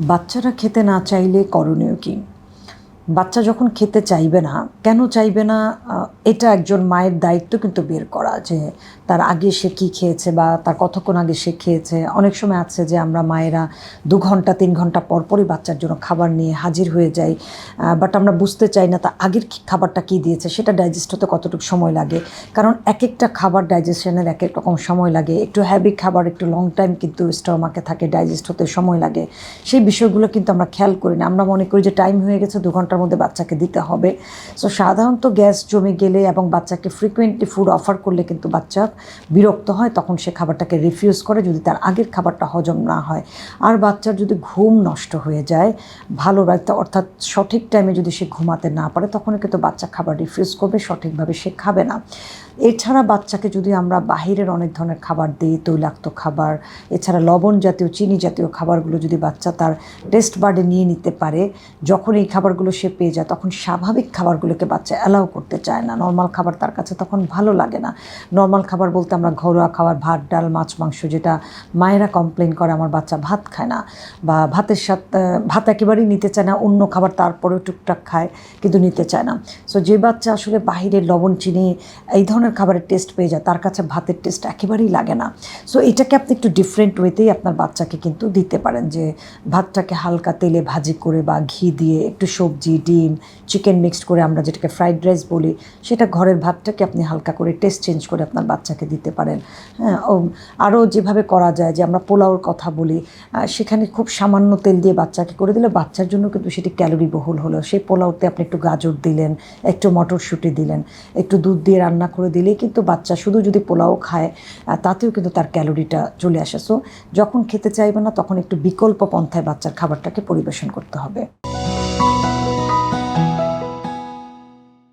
বাচ্চারা খেতে না চাইলে করণীয় কি? বাচ্চা যখন খেতে চাইবে না, কেন চাইবে না এটা একজন মায়ের দায়িত্ব কিন্তু বের করা যে তার আগে সে কী খেয়েছে বা তার কতক্ষণ আগে সে খেয়েছে। অনেক সময় আছে যে আমরা মায়েরা দু ঘণ্টা, তিন ঘণ্টা পর পরই বাচ্চার জন্য খাবার নিয়ে হাজির হয়ে যাই বাট আমরা বুঝতে চাই না তা আগের খাবারটা কী দিয়েছে, সেটা ডাইজেস্ট হতে কতটুকু সময় লাগে। কারণ এক একটা খাবার ডাইজেশনের এক এক রকম সময় লাগে। একটু হ্যাভি খাবার, একটু লং টাইম কিন্তু স্টমাকে থাকে ডাইজেস্ট হতে সময় লাগে। সেই বিষয়গুলো কিন্তু আমরা খেয়াল করি না। আমরা মনে করি যে টাইম হয়ে গেছে, দু ঘণ্টার মধ্যে বাচ্চাকে দিতে হবে। সো সাধারণত গ্যাস জমে গেলে এবং বাচ্চাকে ফ্রিকুয়েন্টলি ফুড অফার করলে কিন্তু বাচ্চা বিরক্ত হয়, তখন সে খাবারটাকে রিফিউজ করে যদি তার আগের খাবারটা হজম না হয়। আর বাচ্চার যদি ঘুম নষ্ট হয়ে যায়, ভালো রাখতে অর্থাৎ সঠিক টাইমে যদি সে ঘুমাতে না পারে তখন কিন্তু বাচ্চা খাবার রিফিউজ করবে, সঠিকভাবে সে খাবে না। এছাড়া বাচ্চাকে যদি আমরা বাহিরের অনেক ধরনের খাবার দিই, তৈলাক্ত খাবার, এছাড়া লবণ জাতীয়, চিনি জাতীয় খাবারগুলো যদি বাচ্চা তার টেস্ট বার্ডে নিয়ে নিতে পারে, যখন এই খাবারগুলো সে পেয়ে যায়, তখন স্বাভাবিক খাবারগুলোকে বাচ্চা অ্যালাউ করতে চায় না। নর্মাল খাবার তার কাছে তখন ভালো লাগে না। নর্মাল খাবার বলতে আমরা ঘরোয়া খাবার, ভাত, ডাল, মাছ, মাংস যেটা মায়েরা কমপ্লেন করে আমার বাচ্চা ভাত খায় না বা ভাতের সাথে ভাত একেবারেই নিতে চায় না, অন্য খাবার তারপরেও টুকটাক খায় কিন্তু নিতে চায় না। সো যে বাচ্চা আসলে বাহিরের লবণ, চিনি এই ধরনের খাবারের টেস্ট পেয়ে যায়, তার কাছে ভাতের টেস্ট একেবারেই লাগে না। সো এটাকে আপনি একটু ডিফারেন্ট ওয়েতেই আপনার বাচ্চাকে কিন্তু দিতে পারেন যে ভাতটাকে হালকা তেলে ভাজি করে বা ঘি দিয়ে একটু সবজি ডিম চিকেন মিক্সড করে আমরা যেটাকে ফ্রাইড রাইস বলি, সেটা ঘরের ভাতটাকে আপনি হালকা করে টেস্ট চেঞ্জ করে আপনার বাচ্চাকে দিতে পারেন। হ্যাঁ আরও যেভাবে করা যায় যে আমরা পোলাওর কথা বলি সেখানে খুব সামান্য তেল দিয়ে বাচ্চাকে করে দিলে বাচ্চার জন্য কিন্তু সেটি ক্যালোরি বহুল হলো। সেই পোলাওতে আপনি একটু গাজর দিলেন, একটু মটরশুঁটি দিলেন, একটু দুধ দিয়ে রান্না করে দিলেই কিন্তু বাচ্চা শুধু যদি পোলাও খায় তাতেও কিন্তু তার ক্যালোরিটা চলে আসে। সো যখন খেতে চাইবে না, তখন একটু বিকল্প পন্থায় বাচ্চার খাবারটাকে পরিবেশন করতে হবে।